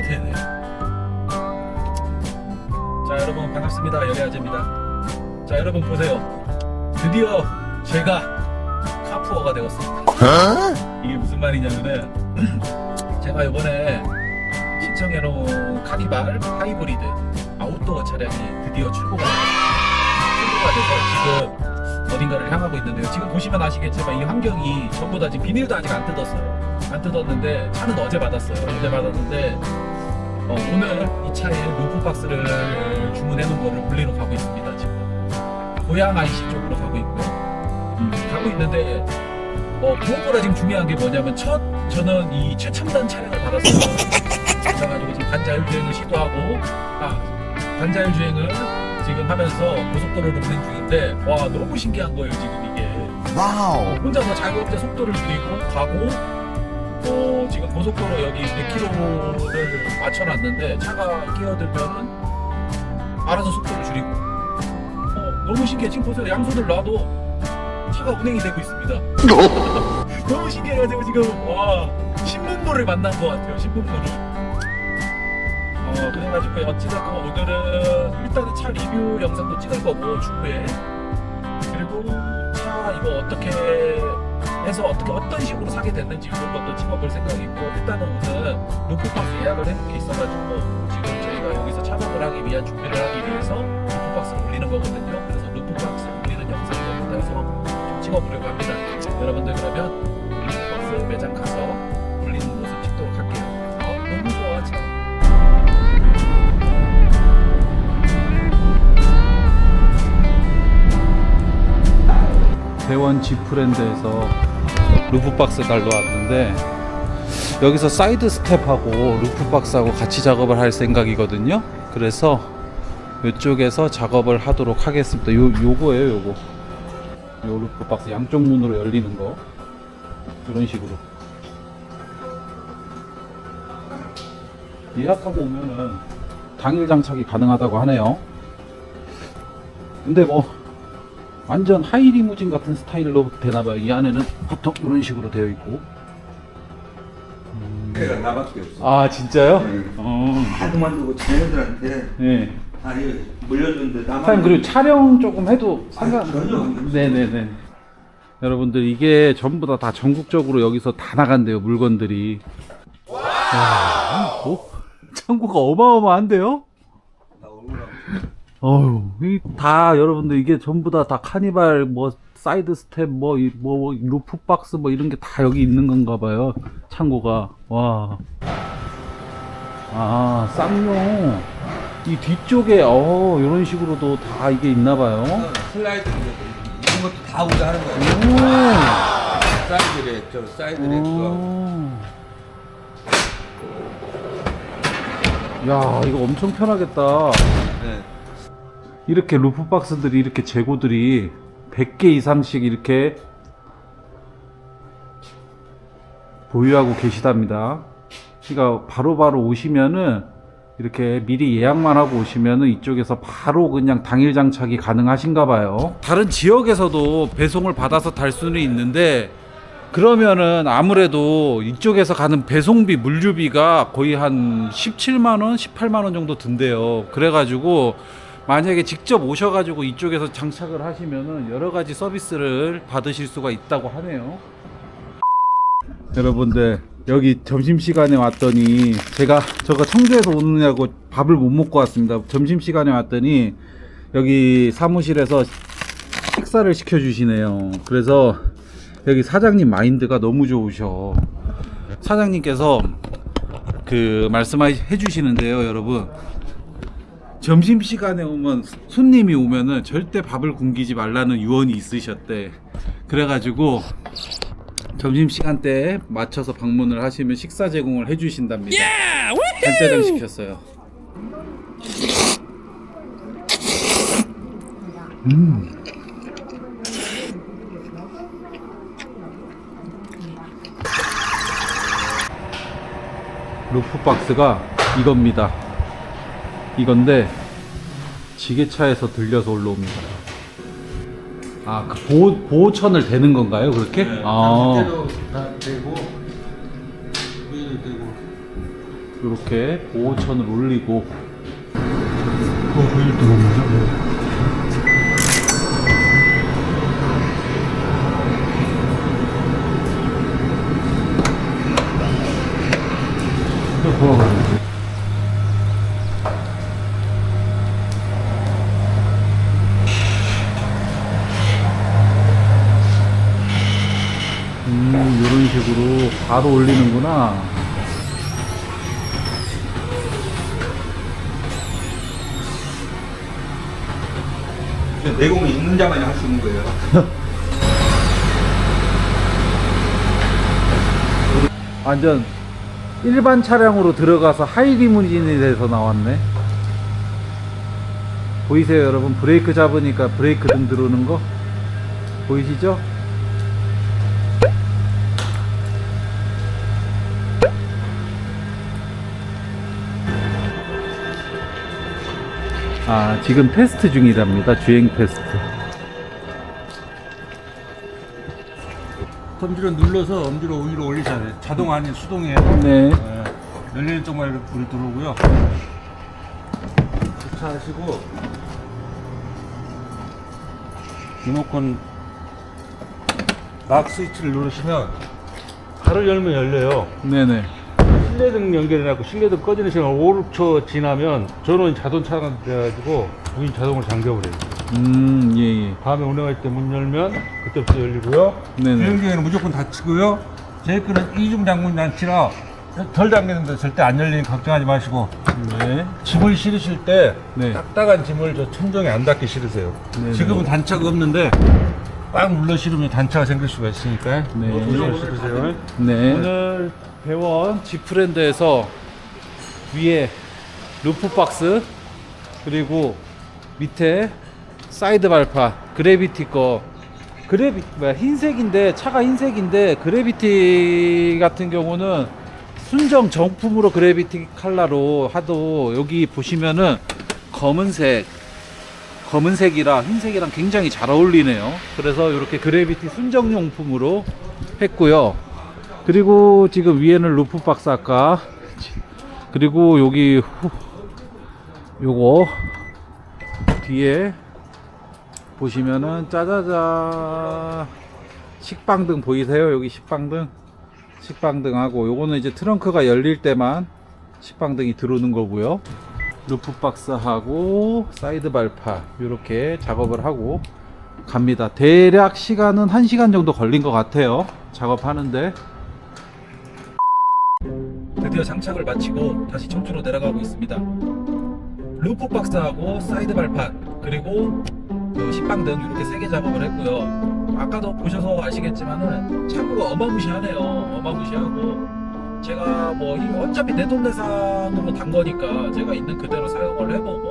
이게 되네. 자, 여러분 반갑습니다. 열애아재입니다. 자, 여러분 보세요. 드디어 제가 카푸어가 되었습니다. 어? 이게 무슨 말이냐면은 제가 이번에 신청해놓은 카니발 하이브리드 아웃도어 차량이 드디어 출고가 출고가 돼서 지금 어딘가를 향하고 있는데요. 지금 보시면 아시겠지만 이 환경이 전부 다 지금 비닐도 아직 안 뜯었어요. 안 뜯었는데 차는 어제 받았어요. 어제 받았는데 어, 오늘 이 차에 루프박스를 주문해 놓은 거를 물리러 가고 있습니다 지금. 고양 IC 쪽으로 가고 있고요. 음, 가고 있는데 어, 무엇보다 지금 중요한 게 뭐냐면 첫 저는 이 최첨단 차량을 받았어요. 그래가지고 지금 반자율 주행을 시도하고 아 반자율 주행을 지금 하면서 고속도로를 운행 중인데 와 너무 신기한 거예요 지금 이게. 와우. 혼자서 자유롭게 속도를 줄이고 가고 어, 지금 고속도로 여기 100km를 맞춰놨는데 차가 끼어들면은 알아서 속도를 줄이고. 어, 너무 신기해. 지금 보세요 양손을 놔도 차가 운행이 되고 있습니다. 너무 신기해가지고 지금 와 신문물을 만난 것 같아요 신문물을 어 그래가지고 어찌됐건 오늘은 일단은 차 리뷰 영상도 찍을 거고 추후에. 그리고 차 이거 어떻게 해서 어떻게 어떤 식으로 사게 됐는지 이런 것도 찍어볼 생각이 있고 일단은 오늘 루프박스 예약을 해놓은 게 있어가지고 지금 저희가 여기서 차박을 하기 위한 준비를 하기 위해서 루프박스를 올리는 거거든요. 그래서 루프박스 올리는 영상을 해서 좀 찍어보려고 합니다. 여러분들 그러면 루프박스 매장 가서 올리는 모습 찍도록 할게요. 어, 너무 좋아 차 대원 지프랜드에서 루프박스 달러 왔는데 여기서 사이드 스텝하고 루프박스하고 같이 작업을 할 생각이거든요. 그래서 이쪽에서 작업을 하도록 하겠습니다. 요 요거예요, 요거. 요 루프박스 양쪽 문으로 열리는 거. 이런 식으로. 예약하고 오면은 당일 장착이 가능하다고 하네요. 근데 뭐 완전 하이리무진 같은 스타일로 되나봐요. 이 안에는 보통 이런 식으로 되어 있고. 내가 나밖에 없어. 아 진짜요? 응. 어. 다 그만두고 자녀들한테 네. 아 이거 물려줬는데 나만 사장님 그리고 촬영 조금 해도 상관. 아니, 전혀 상관없어요. 네네네. 여러분들 이게 전부 다, 다 전국적으로 여기서 다 나간대요 물건들이. 와. 뭐? 창고가 어마어마한데요? 나 얼굴 어휴, 이다 여러분들 이게 전부 다 다 카니발 뭐 사이드 스텝 뭐 이- 뭐 루프 박스 뭐 이런 게 다 여기 있는 건가 봐요. 창고가. 와. 아, 쌍용. 이 뒤쪽에 어, 이런 식으로도 다 이게 있나 봐요. 슬라이드 이런 것도 다 우리가 하는. 오. 사이드 렉, 저 사이드 렉 그거. 오. 야, 이거 엄청 편하겠다. 네. 이렇게 루프 박스들이 이렇게 재고들이 100개 이상씩 이렇게 보유하고 계시답니다. 그러니까 바로바로 오시면은 이렇게 미리 예약만 하고 오시면은 이쪽에서 바로 그냥 당일 장착이 가능하신가 봐요. 다른 지역에서도 배송을 받아서 달 수는 있는데 그러면은 아무래도 이쪽에서 가는 배송비 물류비가 거의 한 17만 원, 18만 원 정도 든대요. 그래 가지고 만약에 직접 오셔가지고 이쪽에서 장착을 하시면은 여러 가지 서비스를 받으실 수가 있다고 하네요. 여러분들 여기 점심 시간에 왔더니 제가 저거 청주에서 오느냐고 밥을 못 먹고 왔습니다. 점심 시간에 왔더니 여기 사무실에서 식사를 시켜주시네요. 그래서 여기 사장님 마인드가 너무 좋으셔. 사장님께서 그 말씀해 주시는데요, 여러분. 점심 시간에 오면 손님이 오면은 절대 밥을 굶기지 말라는 유언이 있으셨대. 그래가지고 점심 시간대에 맞춰서 방문을 하시면 식사 제공을 해주신답니다. 간짜장 시켰어요. 루프박스가 이겁니다. 이건데 지게차에서 들려서 올라옵니다. 아, 그 보호, 보호천을 대는 건가요, 그렇게? 아, 상태로 다 되고 되고 이렇게 보호천을 올리고 보일 때 보는 거죠. 또 부어가지고. 음, 이런 식으로 바로 올리는구나. 내공이 있는 자만이 할 수 있는 거예요. 완전 일반 차량으로 들어가서 하이리무진이 돼서 나왔네. 보이세요, 여러분? 브레이크 잡으니까 브레이크 등 들어오는 거 보이시죠? 아, 지금 테스트 중이랍니다. 주행 테스트. 검지로 눌러서 엄지로 위로 올리잖아요. 자동 아닌 수동이에요. 네. 네. 열리는 쪽만 이렇게 불이 들어오고요. 주차하시고 리모컨 락 스위치를 누르시면 발을 열면 열려요. 네네. 실내등 연결해놨고 실내등 꺼지는 시간 5, 6초 지나면 저는 자동차가 돼가지고 문이 자동으로 잠겨버려요. 음, 예, 예. 다음에 운행할 때 문 열면 그때부터 열리고요. 네네. 비행기에는 무조건 닫히고요. 제 거는 이중 장군 장치라 덜 잠기는데 절대 안 열리니 걱정하지 마시고 네. 짐을 실으실 때 네. 딱딱한 짐을 저 천정에 안 닿게 실으세요. 네네. 지금은 단차가 없는데 꽉 눌러 실으면 단차가 생길 수가 있으니까 네. 조심히 실으세요. 네. 오늘 배원 지프랜드에서 위에 루프 박스 그리고 밑에 사이드 발파 그래비티 거 그래비 뭐야 흰색인데 차가 흰색인데 그래비티 같은 경우는 순정 정품으로 그래비티 칼라로 하도 여기 보시면은 검은색 검은색이랑 흰색이랑 굉장히 잘 어울리네요. 그래서 이렇게 그래비티 순정용품으로 했고요. 그리고 지금 위에는 루프 박스 아까 그리고 여기 후, 요거 뒤에 보시면은 짜자자 식빵등 보이세요? 여기 식빵등 식빵등하고 요거는 이제 트렁크가 열릴 때만 식빵등이 들어오는 거고요. 루프 박스하고 사이드 발파 이렇게 작업을 하고 갑니다. 대략 시간은 1시간 정도 걸린 것 같아요. 작업하는데 드디어 장착을 마치고 다시 청주로 내려가고 있습니다. 루프 박스하고 사이드 발판 그리고 그 식빵등 이렇게 세 개 작업을 했고요. 아까도 보셔서 아시겠지만은 창고가 어마무시하네요. 어마무시하고 제가 뭐 이- 어차피 내 돈 내산으로 단 거니까 제가 있는 그대로 사용을 해보고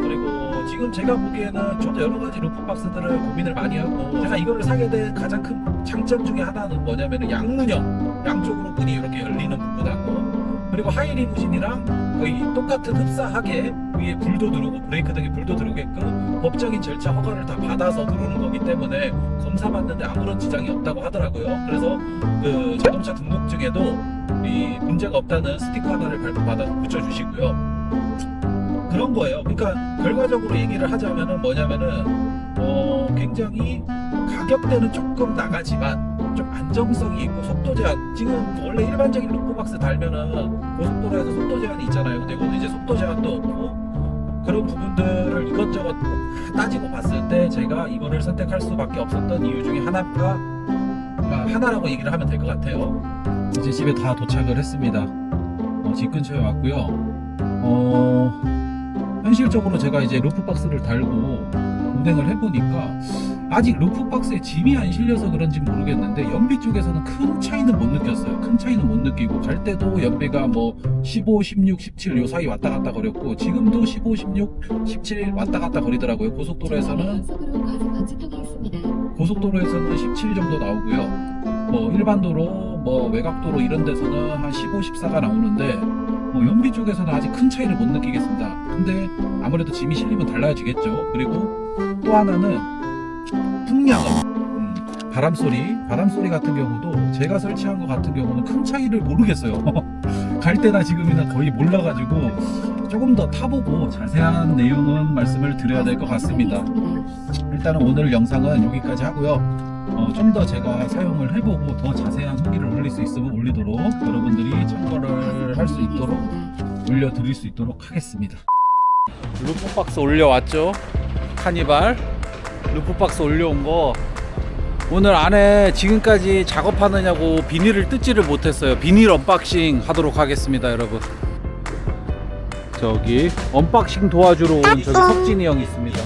그리고 지금 제가 보기에는 저도 여러 가지 루프 박스들을 고민을 많이 하고 제가 이거를 사게 된 가장 큰 장점 중에 하나는 뭐냐면은 양문형 양쪽으로 문이 이렇게 그리고 하이리무진이랑 거의 똑같은 흡사하게 위에 불도 들어오고 브레이크 등에 불도 들어오게끔 법적인 절차 허가를 다 받아서 들어오는 거기 때문에 검사 받는데 아무런 지장이 없다고 하더라고요. 그래서 그 자동차 등록증에도 이 문제가 없다는 스티커 하나를 발급받아서 붙여주시고요. 그런 거예요. 그러니까 결과적으로 얘기를 하자면은 뭐냐면은 어 굉장히 가격대는 조금 나가지만 좀 안정성이 있고 속도 제한. 지금 원래 일반적인 루프박스 달면은 고속도로에서 속도 제한이 있잖아요. 근데 이거는 이제 속도 제한도 없고 그런 부분들을 이것저것 다 따지고 봤을 때 제가 이거를 선택할 수밖에 없었던 이유 중에 하나가 아, 하나라고 얘기를 하면 될 것 같아요. 이제 집에 다 도착을 했습니다. 어, 집 근처에 왔고요. 어 현실적으로 제가 이제 루프박스를 달고 운행을 해보니까 아직 루프박스에 짐이 안 실려서 그런지 모르겠는데 연비 쪽에서는 큰 차이는 못 느꼈어요. 큰 차이는 못 느끼고 갈 때도 연비가 뭐 15, 16, 17 요 사이 왔다 갔다 거렸고 지금도 15, 16, 17 왔다 갔다 거리더라고요. 고속도로에서는 고속도로에서는 17 정도 나오고요. 뭐 일반도로, 뭐 외곽도로 이런 데서는 한 15, 14가 나오는데 뭐 연비 쪽에서는 아직 큰 차이를 못 느끼겠습니다. 근데 아무래도 짐이 실리면 달라지겠죠. 그리고 또 하나는 풍량음, 음, 바람 소리, 바람 소리 같은 경우도 제가 설치한 것 같은 경우는 큰 차이를 모르겠어요. 갈 때나 지금이나 거의 몰라가지고 조금 더 타보고 자세한 내용은 말씀을 드려야 될 것 같습니다. 일단은 오늘 영상은 여기까지 하고요. 어, 좀 더 제가 사용을 해보고 더 자세한 후기를 올릴 수 있으면 올리도록 여러분들이 참고를 할 수 있도록 올려드릴 수 있도록 하겠습니다. 루프박스 올려왔죠? 카니발 루프박스 올려온 거 오늘 안에 지금까지 작업하느냐고 비닐을 뜯지를 못했어요. 비닐 언박싱 하도록 하겠습니다, 여러분. 저기 언박싱 도와주러 온 저기 석진이 형 있습니다.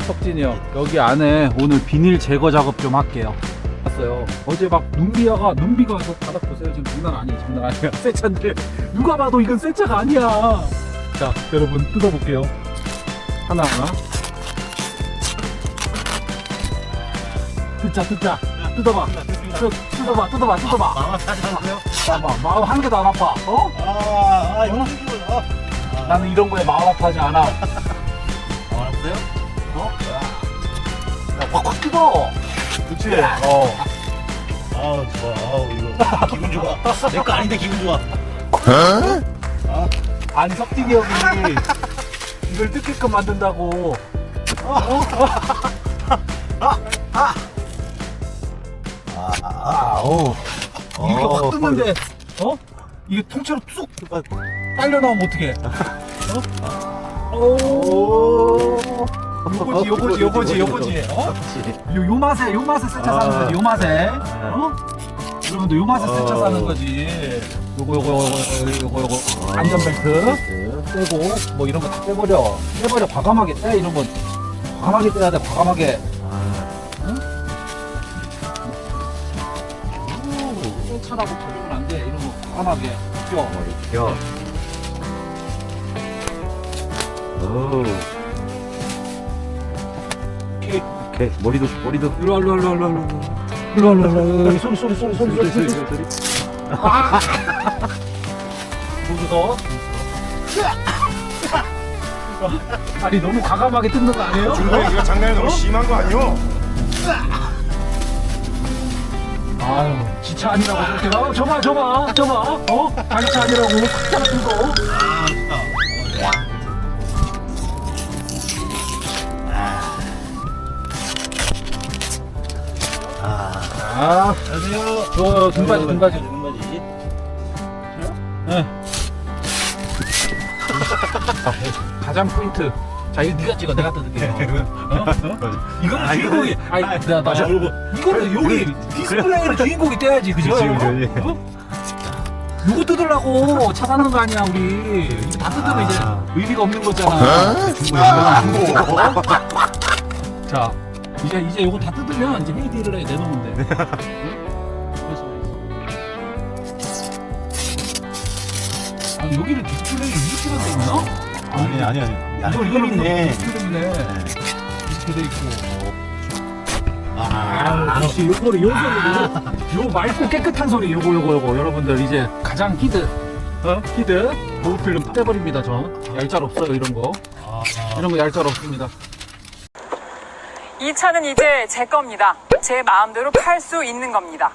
석진이 형 여기 안에 오늘 비닐 제거 작업 좀 할게요. 봤어요. 어제 막 눈비아가 눈비가 와서 바닥 보세요. 지금 장난 아니에요. 장난 아니야. 새 차인데 누가 봐도 이건 새 차가 아니야. 자, 여러분 뜯어볼게요. 하나 하나. 뜯자 뜯자. 뜯어봐. 뜯, 뜯어봐 뜯어봐 뜯어봐. 마음 한 개도 안 아파. 어? 아, 아, 영식이 아, 나는 이런 거에 마음 아파하지 않아. 알았어요? 어? 야, 확확 뜯어. 그치? 어. 아우, 좋아. 아우, 이거. 기분 좋아. 내 거 아닌데 기분 좋아. 아니 석진이 형이 이걸 뜯게끔 만든다고. 아, 오. 이게 확 뜯는데, 어? 이게 통째로 쑥 딸려 나오면 어떡해? 어? 오. 요거지, 요거지, 요거지, 요거지. 어? 요, 요 맛에, 요 맛에 세차 사는 거지, 요 맛에. 어? 여러분들 요 맛에 세차 사는 거지. 요거, 요거, 요거, 요거, 요거, 요거. 안전벨트 떼고, 뭐 이런 거 다 떼버려. 떼버려, 과감하게 떼, 이런 거. 과감하게 떼야 돼, 과감하게. 오, 차라고 버리면 안 돼. 이런 거 과감하게. 껴. 야. 오. 오케이. 머리도, 머리도. 일로 와, 일로 와, 일로 와, 일로 와, 일로 와. 일로 와, 일로 와, 일로 와. 소리, 소리, 소리, 소리, 소리, 소리, 소리. 보고서. 아니 너무 과감하게 뜯는 거 아니에요? 중간에 이거 장난이 너무 심한 거 아니오? 아유, 지차 아니라고 저렇게 어, 저봐, 저봐, 저봐, 어? 자기 차 아니라고 탁 거. 아, 안녕하세요. 좋아요, 등받이, 등받이. 등받이. 가장 포인트. 자, 이거 네가 찍어, 내가 뜯을게. 어? 어? 이거는 아, 주인공이. 이거는- 아니, 아, 나, 나, 맞아, 이거. 이거는 여기 디스플레이를 주인공이 떼야지, 그죠? 그치, 그치. 어? 누구 뜯으려고 차 사는 거 아니야, 우리. 이거 다 뜯으면 이제 아. 의미가 없는 거잖아. 중고 자, 이제 이제 요거 다 뜯으면 이제 헤이디를 해 내놓으면 돼. 응? 그래서 아 여기를 디스플레이를 이렇게만 돼 있나? 아니, 아니, 아니. 이거 이걸로 이네 디스플레이네. 이렇게 돼 있고. 아, 아, 역시 요거를 요 소리, 요, 요 맑고 깨끗한 소리, 요거 요거 요거 여러분들 이제 가장 히드, 어? 히드 보호 필름 떼버립니다 저. 얄짤 없어요 이런 거. 이런 거 얄짤 없습니다. 이 차는 이제 제 겁니다. 제 마음대로 팔 수 있는 겁니다.